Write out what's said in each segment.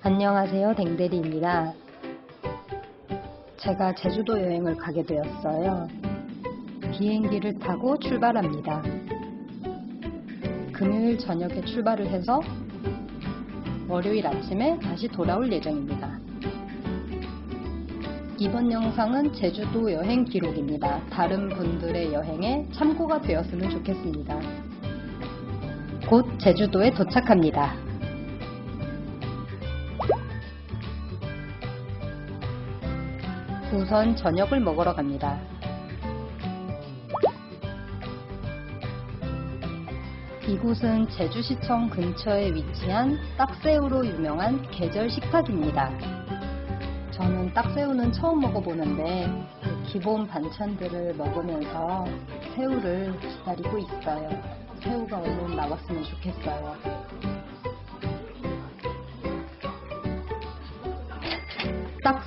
안녕하세요. 댕대리입니다. 제가 제주도 여행을 가게 되었어요. 비행기를 타고 출발합니다. 금요일 저녁에 출발을 해서 월요일 아침에 다시 돌아올 예정입니다. 이번 영상은 제주도 여행 기록입니다. 다른 분들의 여행에 참고가 되었으면 좋겠습니다. 곧 제주도에 도착합니다. 우선 저녁을 먹으러 갑니다. 이곳은 제주시청 근처에 위치한 딱새우로 유명한 계절 식탁입니다. 저는 딱새우는 처음 먹어보는데 기본 반찬들을 먹으면서 새우를 기다리고 있어요. 새우가 얼른 나왔으면 좋겠어요.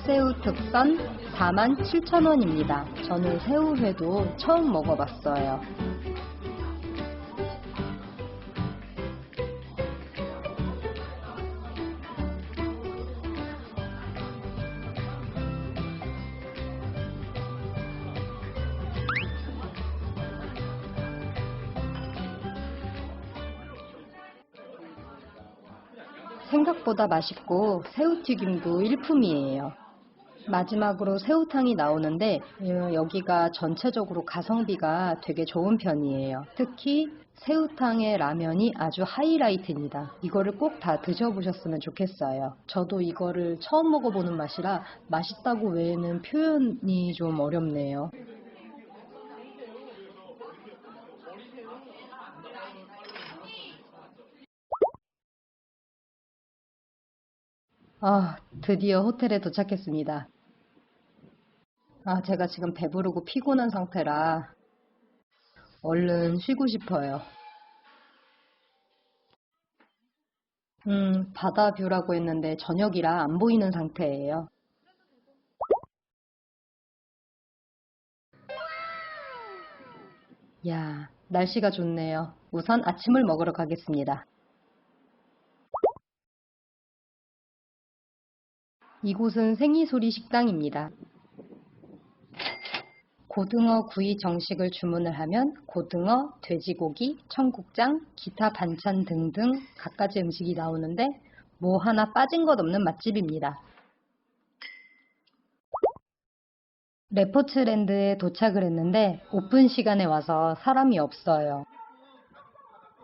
딱새우 특선 47,000원입니다. 저는 새우회도 처음 먹어봤어요. 생각보다 맛있고 새우튀김도 일품이에요. 마지막으로 새우탕이 나오는데 어, 여기가 전체적으로 가성비가 되게 좋은 편이에요. 특히 새우탕의 라면이 아주 하이라이트입니다. 이거를 꼭 다 드셔보셨으면 좋겠어요. 저도 이거를 처음 먹어보는 맛이라 맛있다고 외에는 표현이 좀 어렵네요. 아, 드디어 호텔에 도착했습니다. 아, 제가 지금 배부르고 피곤한 상태라 얼른 쉬고 싶어요. 음, 바다 뷰라고 했는데 저녁이라 안 보이는 상태예요. 야, 날씨가 좋네요. 우선 아침을 먹으러 가겠습니다. 이곳은 생이소리 식당입니다. 고등어 구이 정식을 주문을 하면 고등어, 돼지고기, 청국장, 기타 반찬 등등 갖가지 음식이 나오는데 뭐 하나 빠진 것 없는 맛집입니다. 레포츠랜드에 도착을 했는데 오픈 시간에 와서 사람이 없어요.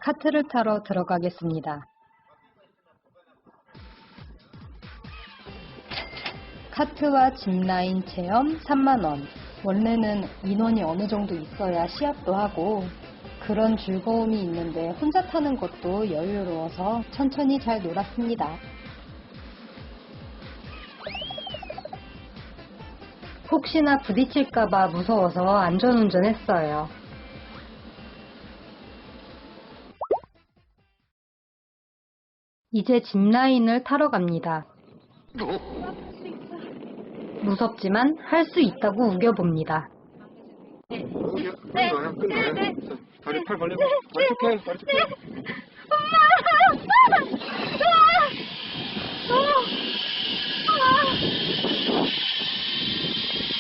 카트를 타러 들어가겠습니다. 카트와 짚라인 체험 3만원. 원래는 인원이 어느 정도 있어야 시합도 하고 그런 즐거움이 있는데 혼자 타는 것도 여유로워서 천천히 잘 놀았습니다. 혹시나 부딪힐까봐 무서워서 안전운전 했어요. 이제 짚라인을 타러 갑니다. 무섭지만 할 수 있다고 우겨봅니다. 네. 네. 네. 네. 다리 팔 벌리고 다리 툭해 다리 툭해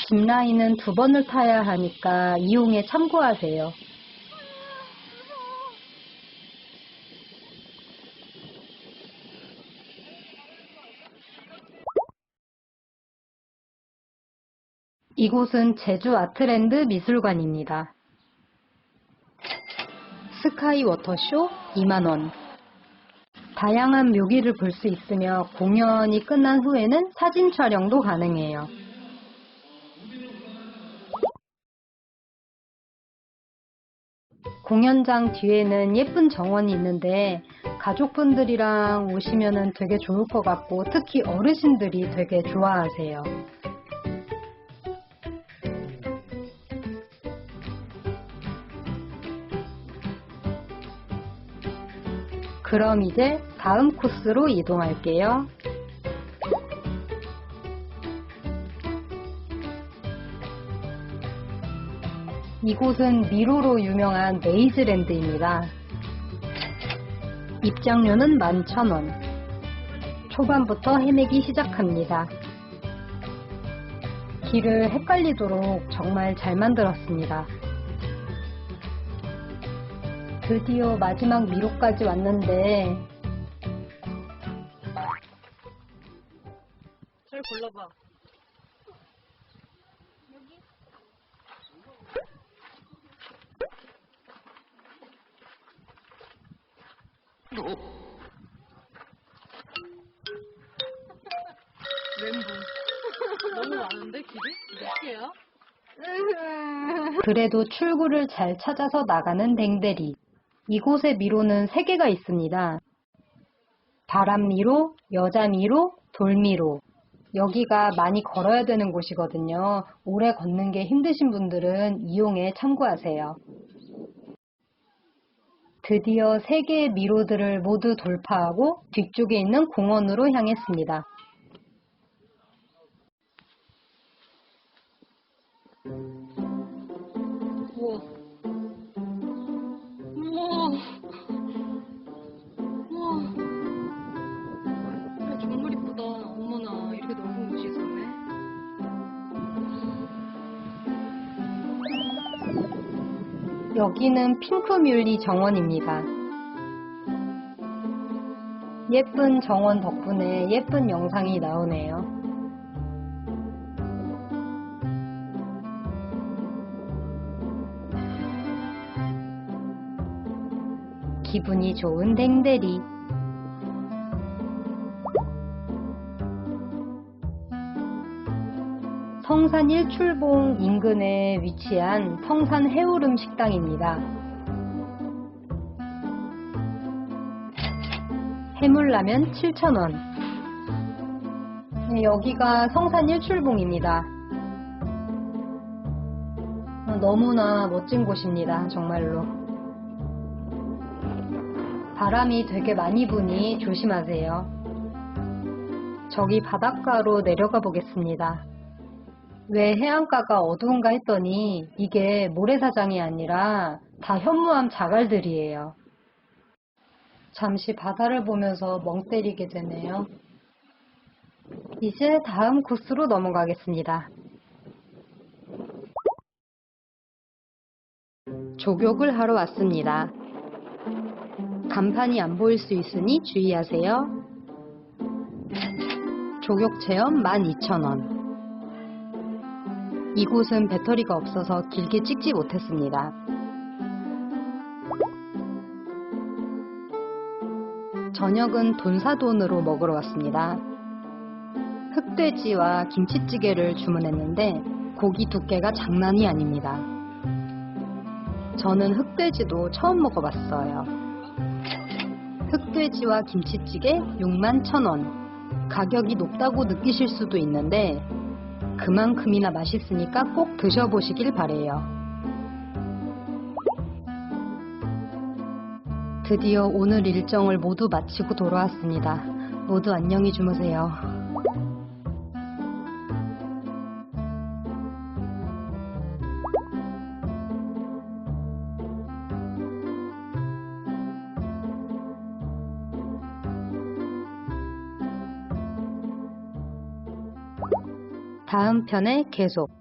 짚라인은 두 번을 타야 하니까 이용에 참고하세요. 이곳은 제주 아트랜드 미술관입니다. 스카이 워터쇼 2만원 다양한 묘기를 볼 수 있으며 공연이 끝난 후에는 사진 촬영도 가능해요. 공연장 뒤에는 예쁜 정원이 있는데 가족분들이랑 오시면 되게 좋을 것 같고 특히 어르신들이 되게 좋아하세요. 그럼 이제 다음 코스로 이동할게요. 이곳은 미로로 유명한 메이즈랜드입니다. 입장료는 11,000원. 초반부터 헤매기 시작합니다. 길을 헷갈리도록 정말 잘 만들었습니다. 드디어 마지막 미로까지 왔는데 잘 골라봐. 멘붕. 너무 많은데 길이? 몇 개야? 그래도 출구를 잘 찾아서 나가는 댕대리. 이곳의 미로는 3개가 있습니다. 바람 미로, 여자 미로, 돌 미로. 여기가 많이 걸어야 되는 곳이거든요. 오래 걷는 게 힘드신 분들은 이용에 참고하세요. 드디어 3개의 미로들을 모두 돌파하고 뒤쪽에 있는 공원으로 향했습니다. 여기는 핑크뮬리 정원입니다. 예쁜 정원 덕분에 예쁜 영상이 나오네요. 기분이 좋은 댕대리. 성산 일출봉 인근에 위치한 성산 해오름 식당입니다. 해물라면 7,000원. 네, 여기가 성산 일출봉입니다. 어, 너무나 멋진 곳입니다. 정말로. 바람이 되게 많이 부니 조심하세요. 저기 바닷가로 내려가 보겠습니다. 왜 해안가가 어두운가 했더니 이게 모래사장이 아니라 다 현무암 자갈들이에요. 잠시 바다를 보면서 멍 때리게 되네요. 이제 다음 코스로 넘어가겠습니다. 조격을 하러 왔습니다. 간판이 안 보일 수 있으니 주의하세요. 조격 체험 12,000원. 이곳은 배터리가 없어서 길게 찍지 못했습니다. 저녁은 돈사돈으로 먹으러 왔습니다. 흑돼지와 김치찌개를 주문했는데 고기 두께가 장난이 아닙니다. 저는 흑돼지도 처음 먹어봤어요. 흑돼지와 김치찌개 61,000원. 가격이 높다고 느끼실 수도 있는데 그만큼이나 맛있으니까 꼭 드셔보시길 바래요. 드디어 오늘 일정을 모두 마치고 돌아왔습니다. 모두 안녕히 주무세요. 다음 편에 계속.